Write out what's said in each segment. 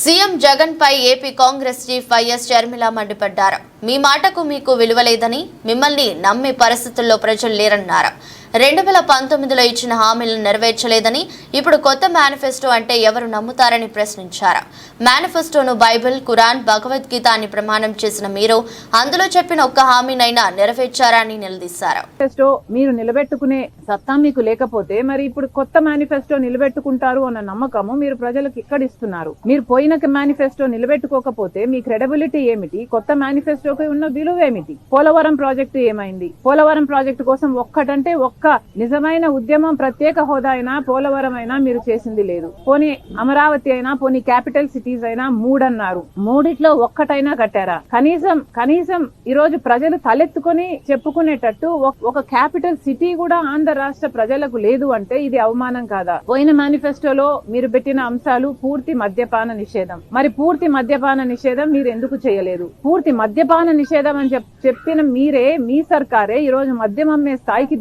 CM Jagan పై AP Congress chief YS Sharmila మండిపడ్డారు. మీ మాటకు మీకు విలువ లేదని మిమ్మల్ని నమ్మే పరిస్థితుల్లో ప్రజలు లేరన్నారు. రెండు వేల పంతొమ్మిదిలో ఇచ్చిన హామీలను నెరవేర్చలేదని ఇప్పుడు కొత్త మేనిఫెస్టో అంటే ఎవరు నమ్ముతారని ప్రశ్నించారు. మేనిఫెస్టోను బైబిల్ కురాన్ భగవద్గీత అని ప్రమాణం చేసిన మీరు అందులో చెప్పిన ఒక్క హామీనైనా నెరవేర్చారా అని నిలదీశారు మీరు నిలబెట్టుకునే సత్తా మీకు లేకపోతే మరి ఇప్పుడు కొత్త మేనిఫెస్టో నిలబెట్టుకుంటారు అన్న నమ్మకము మీరు ప్రజలకు ఇక్కడ ఇస్తున్నారు. మీరు పోయిన మేనిఫెస్టో నిలబెట్టుకోకపోతే మీ క్రెడిబిలిటీ ఏమిటి? కొత్త మేనిఫెస్టోకి ఉన్న విలువ ఏమిటి పోలవరం ప్రాజెక్టు ఏమైంది? పోలవరం ప్రాజెక్టు కోసం ఒక్కటంటే ఒక్క నిజమైన ఉద్యమం ప్రత్యేక హోదా అయినా పోలవరం అయినా మీరు చేసింది లేదు. పోనీ అమరావతి అయినా పోనీ క్యాపిటల్ సిటీస్ అయినా మూడన్నారు. మూడిట్లో ఒక్కటైనా కట్టారా? కనీసం కనీసం ఈ రోజు ప్రజలు తలెత్తుకొని చెప్పుకునేటట్టు ఒక- క్యాపిటల్ సిటీ కూడా ఆంధ్ర రాష్ట్ర ప్రజలకు లేదు అంటే ఇది అవమానం కాదా? పోయిన మేనిఫెస్టోలో మీరు పెట్టిన అంశాలు పూర్తి మద్యపాన నిషేధం. మరి పూర్తి మద్యపాన నిషేధం మీరు ఎందుకు చేయలేదు? పూర్తి మద్యపాన నిషేధం అని చెప్పిన మీరే మీ సర్కారే ఈ రోజు మద్యం అమ్మే స్థాయికి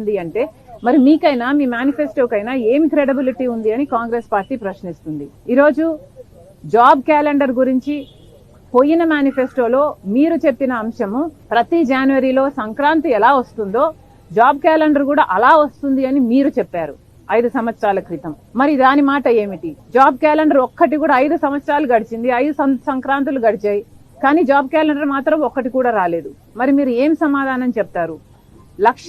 మారింది అంటే మరి మీకైనా మీ మేనిఫెస్టోకైనా ఏమి క్రెడిబిలిటీ ఉంది అని కాంగ్రెస్ పార్టీ ప్రశ్నిస్తుంది. ఈరోజు జాబ్ క్యాలెండర్ గురించి పోయిన మేనిఫెస్టోలో మీరు చెప్పిన అంశము ప్రతి జనవరిలో సంక్రాంతి ఎలా వస్తుందో జాబ్ క్యాలెండర్ కూడా అలా వస్తుంది అని మీరు చెప్పారు ఐదు సంవత్సరాల క్రితం. మరి దాని మాట ఏమిటి? జాబ్ క్యాలెండర్ ఒక్కటి కూడా ఐదు సంవత్సరాలు గడిచింది ఐదు సంక్రాంతులు గడిచాయి కానీ జాబ్ క్యాలెండర్ మాత్రం ఒక్కటి కూడా రాలేదు. మరి మీరు ఏం సమాధానం చెప్తారు? లక్ష